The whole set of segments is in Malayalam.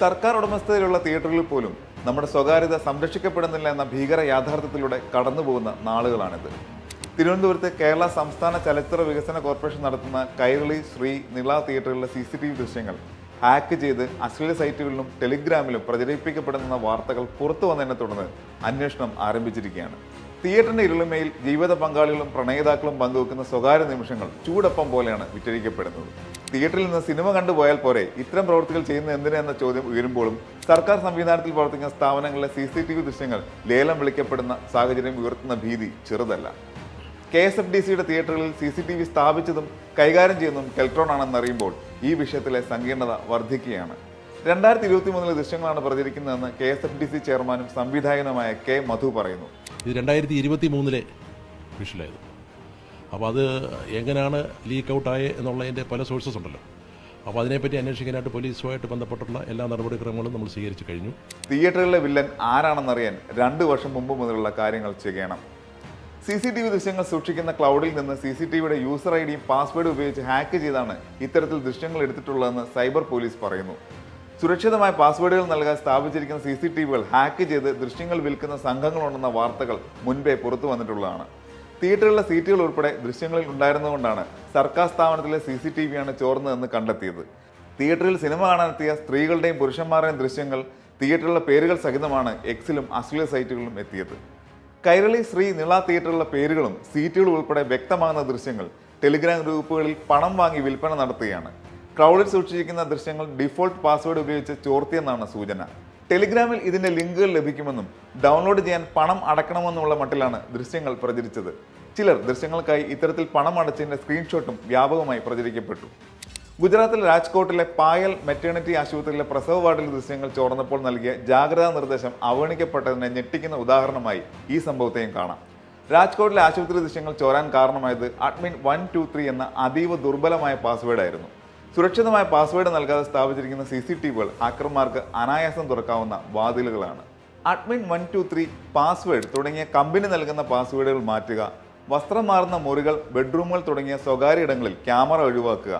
സർക്കാർ ഉടമസ്ഥതയിലുള്ള തിയേറ്ററുകളിൽ പോലും നമ്മുടെ സ്വകാര്യത സംരക്ഷിക്കപ്പെടുന്നില്ല എന്ന ഭീകര യാഥാർത്ഥ്യത്തിലൂടെ കടന്നുപോകുന്ന നാളുകളാണിത്. തിരുവനന്തപുരത്ത് കേരള സംസ്ഥാന ചലച്ചിത്ര വികസന കോർപ്പറേഷൻ നടത്തുന്ന കൈരളി ശ്രീ നിള തിയേറ്ററുകളിലെ സി സി ടി വി ദൃശ്യങ്ങൾ ഹാക്ക് ചെയ്ത് അശ്ലീല സൈറ്റുകളിലും ടെലിഗ്രാമിലും പ്രചരിപ്പിക്കപ്പെടുന്ന വാർത്തകൾ പുറത്തു വന്നതിനെ തുടർന്ന് അന്വേഷണം ആരംഭിച്ചിരിക്കുകയാണ്. തിയേറ്ററിന്റെ ഇരുളിമയിൽ ജീവിത പങ്കാളികളും പ്രണയിതാക്കളും പങ്കുവെക്കുന്ന സ്വകാര്യ നിമിഷങ്ങൾ ചൂടൊപ്പം പോലെയാണ് വിറ്റഴിക്കപ്പെടുന്നത്. തിയേറ്ററിൽ നിന്ന് സിനിമ കണ്ടുപോയാൽ പോരെ? ഇത്തരം പ്രവൃത്തികൾ ചെയ്യുന്നത് എന്തിനാന്ന ചോദ്യം ഉയരുമ്പോഴും സർക്കാർ സംവിധാനത്തിൽ പ്രവർത്തിക്കുന്ന സ്ഥാപനങ്ങളിലെ സി സി ടി വി ദൃശ്യങ്ങൾ ലേലം വിളിക്കപ്പെടുന്ന സാഹചര്യം ഉയർത്തുന്ന ഭീതി ചെറുതല്ല. കെ എസ് എഫ് ഡി സിയുടെ തിയേറ്ററുകളിൽ സി സി ടി വി സ്ഥാപിച്ചതും കൈകാര്യം ചെയ്യുന്നതും കെൽട്രോൺ ആണെന്നറിയുമ്പോൾ ഈ വിഷയത്തിലെ സങ്കീർണത വർദ്ധിക്കുകയാണ്. രണ്ടായിരത്തി ഇരുപത്തി മൂന്നിലെ ദൃശ്യങ്ങളാണ് പ്രചരിക്കുന്നതെന്ന് K S F D C ചെയർമാനും സംവിധായകനുമായ കെ മധു പറയുന്നു. ഇത് രണ്ടായിരത്തി ഇരുപത്തി മൂന്നിലെ വിഷയമായത് അപ്പോൾ അത് എങ്ങനെയാണ് ലീക്ക് ഔട്ടായത് എന്നുള്ളതിന്റെ പല സോഴ്സസ് ഉണ്ടല്ലോ. അപ്പോൾ അതിനെപ്പറ്റി അന്വേഷിക്കാനായിട്ട് പോലീസുമായിട്ട് ബന്ധപ്പെട്ടുള്ള എല്ലാ നടപടിക്രമങ്ങളും നമ്മൾ സ്വീകരിച്ചു കഴിഞ്ഞു. തിയേറ്ററിലെ വില്ലൻ ആരാണെന്നറിയാൻ രണ്ട് വർഷം മുമ്പ് മുതലുള്ള കാര്യങ്ങൾ ചെയ്യണം. സി സി ടി വി ദൃശ്യങ്ങൾ സൂക്ഷിക്കുന്ന ക്ലൗഡിൽ നിന്ന് സി സി ടി വിയുടെ യൂസർ ഐ ഡിയും പാസ്വേഡും ഉപയോഗിച്ച് ഹാക്ക് ചെയ്താണ് ഇത്തരത്തിൽ ദൃശ്യങ്ങൾ എടുത്തിട്ടുള്ളതെന്ന് സൈബർ പോലീസ് പറയുന്നു. സുരക്ഷിതമായ പാസ്വേഡുകൾ നൽകാൻ സ്ഥാപിച്ചിരിക്കുന്ന സി സി ടി വികൾ ഹാക്ക് ചെയ്ത് ദൃശ്യങ്ങൾ വിൽക്കുന്ന സംഘങ്ങളുണ്ടെന്ന വാർത്തകൾ മുൻപേ പുറത്തു വന്നിട്ടുള്ളതാണ്. തിയേറ്ററിലെ സീറ്റുകൾ ഉൾപ്പെടെ ദൃശ്യങ്ങളിൽ ഉണ്ടായിരുന്നതുകൊണ്ടാണ് സർക്കാർ സ്ഥാപനത്തിലെ സി സി ടി വിയാണ് ചോർന്നതെന്ന് കണ്ടെത്തിയത്. തിയേറ്ററിൽ സിനിമ കാണാനെത്തിയ സ്ത്രീകളുടെയും പുരുഷന്മാരുടെയും ദൃശ്യങ്ങൾ തിയേറ്ററിലെ പേരുകൾ സഹിതമാണ് എക്സിലും അശ്ലീല സൈറ്റുകളിലും എത്തിയത്. കൈരളി ശ്രീ നിള തിയേറ്ററിലെ പേരുകളും സീറ്റുകളും ഉൾപ്പെടെ വ്യക്തമാകുന്ന ദൃശ്യങ്ങൾ ടെലിഗ്രാം ഗ്രൂപ്പുകളിൽ പണം വാങ്ങി വിൽപ്പന നടത്തുകയാണ്. ക്രൗഡിൽ സൂക്ഷിച്ചിരിക്കുന്ന ദൃശ്യങ്ങൾ ഡിഫോൾട്ട് പാസ്വേഡ് ഉപയോഗിച്ച് ചോർത്തിയെന്നാണ് സൂചന. ടെലിഗ്രാമിൽ ഇതിന്റെ ലിങ്കുകൾ ലഭിക്കുമെന്നും ഡൗൺലോഡ് ചെയ്യാൻ പണം അടക്കണമെന്നുള്ള മട്ടിലാണ് ദൃശ്യങ്ങൾ പ്രചരിച്ചത്. ചിലർ ദൃശ്യങ്ങൾക്കായി ഇത്തരത്തിൽ പണം അടച്ചതിന്റെ സ്ക്രീൻഷോട്ടും വ്യാപകമായി പ്രചരിക്കപ്പെട്ടു. ഗുജറാത്തിലെ രാജ്കോട്ടിലെ പായൽ മെറ്റേണിറ്റി ആശുപത്രിയിലെ പ്രസവ വാർഡിലെ ദൃശ്യങ്ങൾ ചോർന്നപ്പോൾ നൽകിയ ജാഗ്രതാ നിർദ്ദേശം അവഗണിക്കപ്പെട്ടതിനെ ഞെട്ടിക്കുന്ന ഉദാഹരണമായി ഈ സംഭവത്തെയും കാണാം. രാജ്കോട്ടിലെ ആശുപത്രി ദൃശ്യങ്ങൾ ചോരാൻ കാരണമായത് അഡ്മിൻ വൺ ടു ത്രീ എന്ന അതീവ ദുർബലമായ പാസ്വേഡ് ആയിരുന്നു സുരക്ഷിതമായ പാസ്വേഡ് നൽകാതെ സ്ഥാപിച്ചിരിക്കുന്ന സി സി ടി വികൾ ആക്രമാർക്ക് അനായാസം തുറക്കാവുന്ന വാതിലുകളാണ്. Admin one two three password തുടങ്ങിയ കമ്പനി നൽകുന്ന പാസ്വേഡുകൾ മാറ്റുക വസ്ത്രം മാറുന്ന മുറികൾ ബെഡ്റൂമുകൾ തുടങ്ങിയ സ്വകാര്യ ഇടങ്ങളിൽ ക്യാമറ ഒഴിവാക്കുക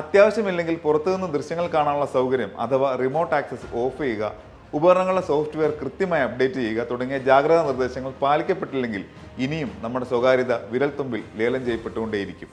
അത്യാവശ്യമില്ലെങ്കിൽ പുറത്തുനിന്ന് ദൃശ്യങ്ങൾ കാണാനുള്ള സൗകര്യം അഥവാ റിമോട്ട് ആക്സസ് ഓഫ് ചെയ്യുക ഉപകരണങ്ങളുടെ സോഫ്റ്റ്വെയർ കൃത്യമായി അപ്ഡേറ്റ് ചെയ്യുക തുടങ്ങിയ ജാഗ്രതാ നിർദ്ദേശങ്ങൾ പാലിക്കപ്പെട്ടില്ലെങ്കിൽ ഇനിയും നമ്മുടെ സ്വകാര്യത വിരൽത്തുമ്പിൽ ലേലം ചെയ്യപ്പെട്ടുകൊണ്ടേയിരിക്കും.